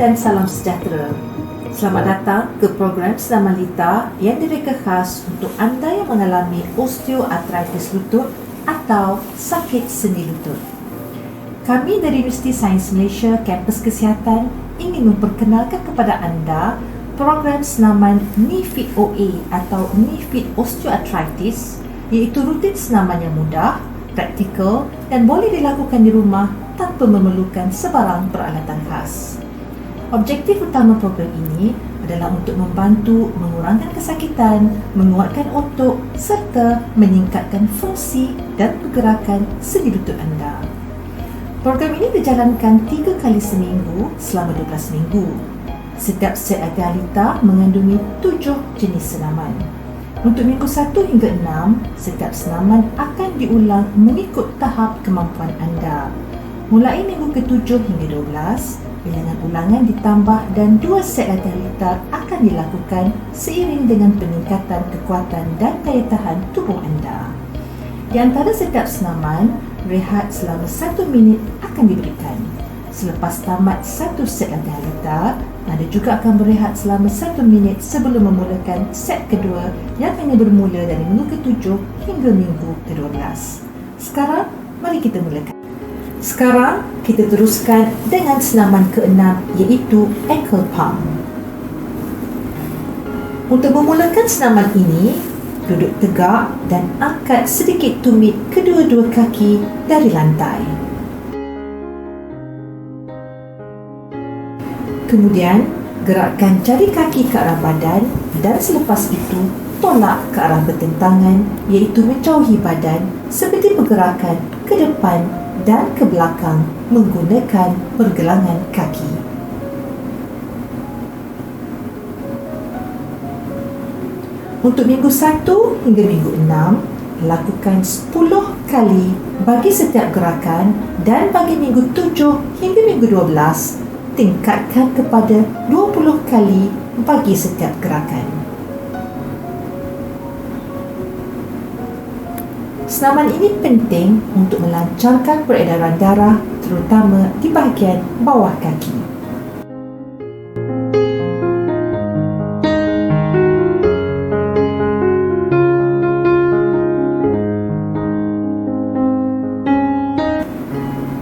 dan salam sejahtera. Selamat datang ke program Senaman Lita yang direka khas untuk anda yang mengalami osteoartritis lutut atau sakit sendi lutut. Kami dari Universiti Sains Malaysia Kampus Kesihatan ingin memperkenalkan kepada anda program senaman NIFIT OA atau NIFIT Osteoarthritis iaitu rutin senaman yang mudah, praktikal dan boleh dilakukan di rumah tanpa memerlukan sebarang peralatan khas. Objektif utama program ini adalah untuk membantu mengurangkan kesakitan, menguatkan otot serta meningkatkan fungsi dan pergerakan sendi lutut anda. Program ini dijalankan tiga kali seminggu selama 12 minggu. Setiap set agalita mengandungi tujuh jenis senaman. Untuk minggu 1 hingga 6, setiap senaman akan diulang mengikut tahap kemampuan anda. Mulai minggu ke-7 hingga 12, bilangan ulangan ditambah dan dua set latihan litar akan dilakukan seiring dengan peningkatan kekuatan dan daya tahan tubuh anda. Di antara setiap senaman, rehat selama satu minit akan diberikan. Selepas tamat satu set latihan litar, anda juga akan berehat selama satu minit sebelum memulakan set kedua yang hanya bermula dari minggu ke-7 hingga minggu ke-12. Sekarang, mari kita mulakan. Sekarang kita teruskan dengan senaman keenam iaitu ankle pump. Untuk memulakan senaman ini, duduk tegak dan angkat sedikit tumit kedua-dua kaki dari lantai. Kemudian, gerakkan jari kaki ke arah badan dan selepas itu tolak ke arah bertentangan iaitu menjauhi badan seperti pergerakan ke depan dan ke belakang menggunakan pergelangan kaki. Untuk minggu 1 hingga minggu 6, lakukan 10 kali bagi setiap gerakan dan bagi minggu 7 hingga minggu 12, tingkatkan kepada 20 kali bagi setiap gerakan. Senaman ini penting untuk melancarkan peredaran darah terutama di bahagian bawah kaki.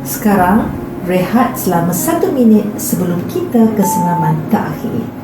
Sekarang, rehat selama satu minit sebelum kita ke senaman terakhir.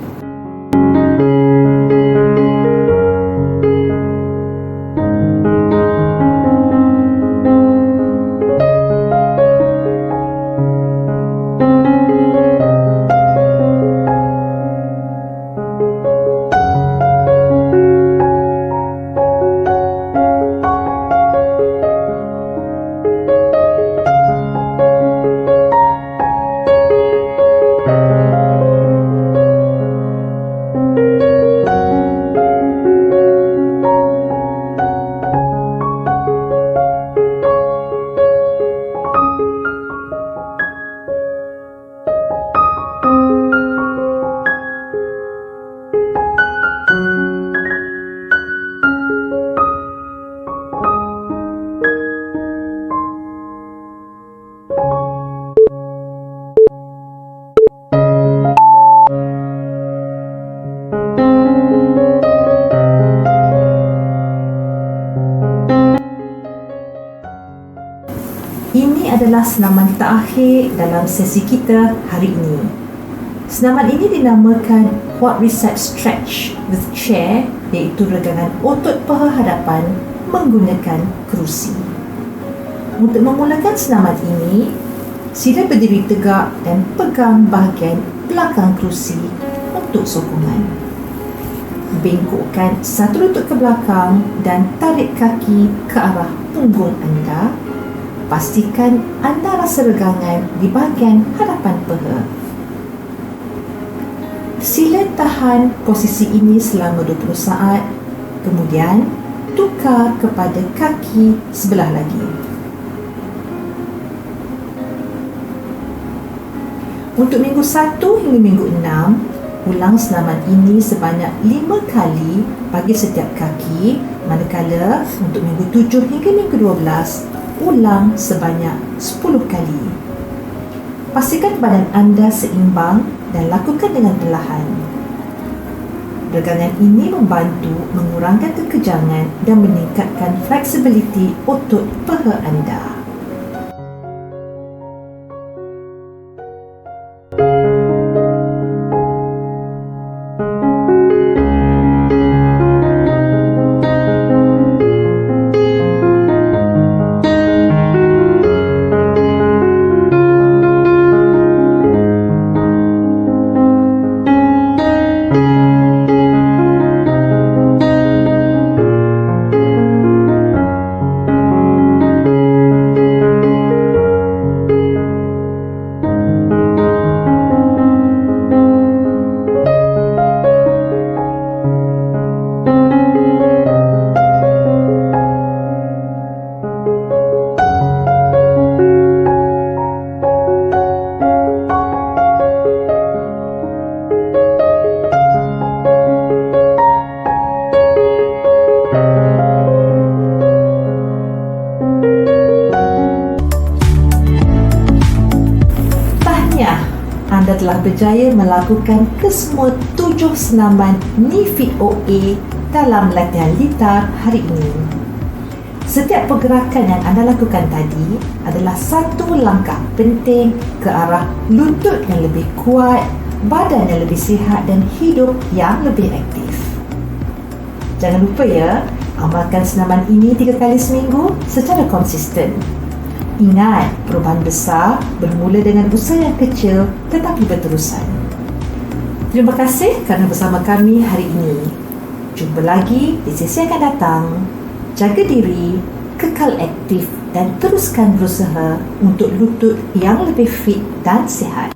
Adalah senaman terakhir dalam sesi kita hari ini. Senaman ini dinamakan quadricep stretch with chair iaitu regangan otot paha hadapan menggunakan kerusi. Untuk memulakan senaman ini, sila berdiri tegak dan pegang bahagian belakang kerusi untuk sokongan. Bengkokkan satu lutut ke belakang dan tarik kaki ke arah punggung anda pastikan anda rasa regangan di bahagian hadapan peha. Sila tahan posisi ini selama 20 saat, kemudian tukar kepada kaki sebelah lagi. Untuk minggu 1 hingga minggu 6, ulang senaman ini sebanyak 5 kali bagi setiap kaki, manakala untuk minggu 7 hingga minggu 12, ulang sebanyak 10 kali. Pastikan badan anda seimbang dan lakukan dengan perlahan. Regangan ini membantu mengurangkan kekejangan dan meningkatkan fleksibiliti otot paha anda. Anda telah berjaya melakukan kesemua tujuh senaman NIFID OA dalam latihan litar hari ini. Setiap pergerakan yang anda lakukan tadi adalah satu langkah penting ke arah lutut yang lebih kuat, badan yang lebih sihat dan hidup yang lebih aktif. Jangan lupa ya, amalkan senaman ini tiga kali seminggu secara konsisten. Ingat, perubahan besar bermula dengan usaha yang kecil tetapi berterusan. Terima kasih kerana bersama kami hari ini. Jumpa lagi di sesi akan datang. Jaga diri, kekal aktif dan teruskan berusaha untuk lutut yang lebih fit dan sihat.